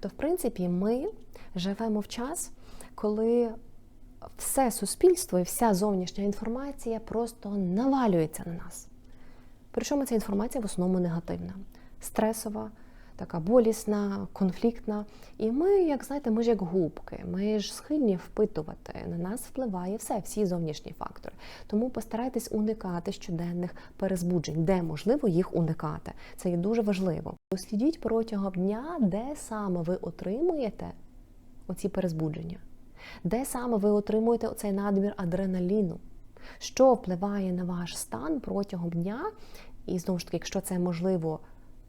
Тобто, в принципі, ми живемо в час, коли все суспільство і вся зовнішня інформація просто навалюється на нас. Причому ця інформація в основному негативна, стресова, така болісна, конфліктна. І ми, як знаєте, ми ж як губки, ми ж схильні впитувати. На нас впливає все, всі зовнішні фактори. Тому постарайтесь уникати щоденних перезбуджень, де можливо їх уникати. Це є дуже важливо. Дослідіть протягом дня, де саме ви отримуєте оці перезбудження, де саме ви отримуєте оцей надмір адреналіну що впливає на ваш стан протягом дня, і знову ж таки, якщо це можливо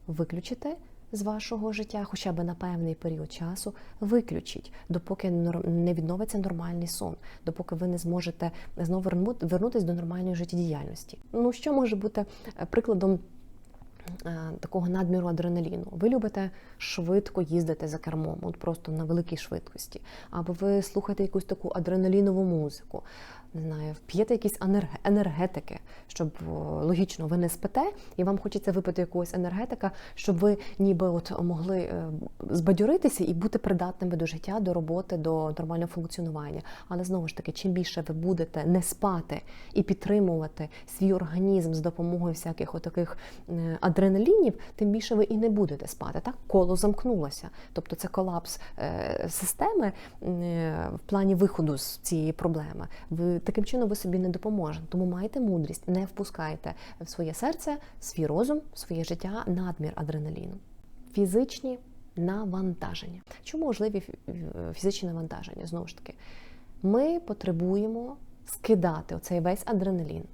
виключити з вашого життя, хоча б на певний період часу, виключіть, допоки не відновиться нормальний сон, допоки ви не зможете знову вернутися до нормальної життєдіяльності. Ну що може бути е, прикладом? Е, Такого надміру адреналіну. Ви любите швидко їздити за кермом, от просто на великій швидкості. Або ви слухаєте якусь таку адреналінову музику, не знаю, п'єте якісь енергетики, щоб логічно ви не спите, і вам хочеться випити якогось енергетика, щоб ви ніби от могли е, збадьоритися і бути придатними до життя, до роботи, до нормального функціонування. Але знову ж таки, чим більше ви будете не спати і підтримувати свій організм з допомогою всяких отаких е, адреналінів, тим більше ви і не будете спати. Так коло замкнулося. Тобто це колапс е, системи е, в плані виходу з цієї проблеми. Ви таким чином ви собі не доможете. Тому майте мудрість, не впускайте в своє серце, свій розум, своє життя надмір адреналіну. Фізичні навантаження. Чому важливі фізичні навантаження? Знову ж таки, ми потребуємо скидати оцей весь адреналін.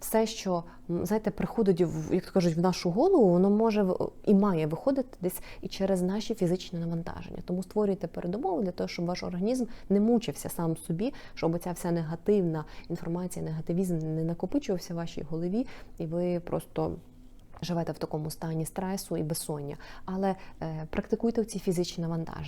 Все, що знаєте, приходить як то кажуть, в нашу голову, воно може і має виходити десь і через наші фізичні навантаження. Тому створюйте передумови для того, щоб ваш організм не мучився сам собі, щоб ця вся негативна інформація, негативізм не накопичувався в вашій голові, і ви просто. Живете в такому стані стресу і безсоння, але е, практикуйте ці фізичні навантаження.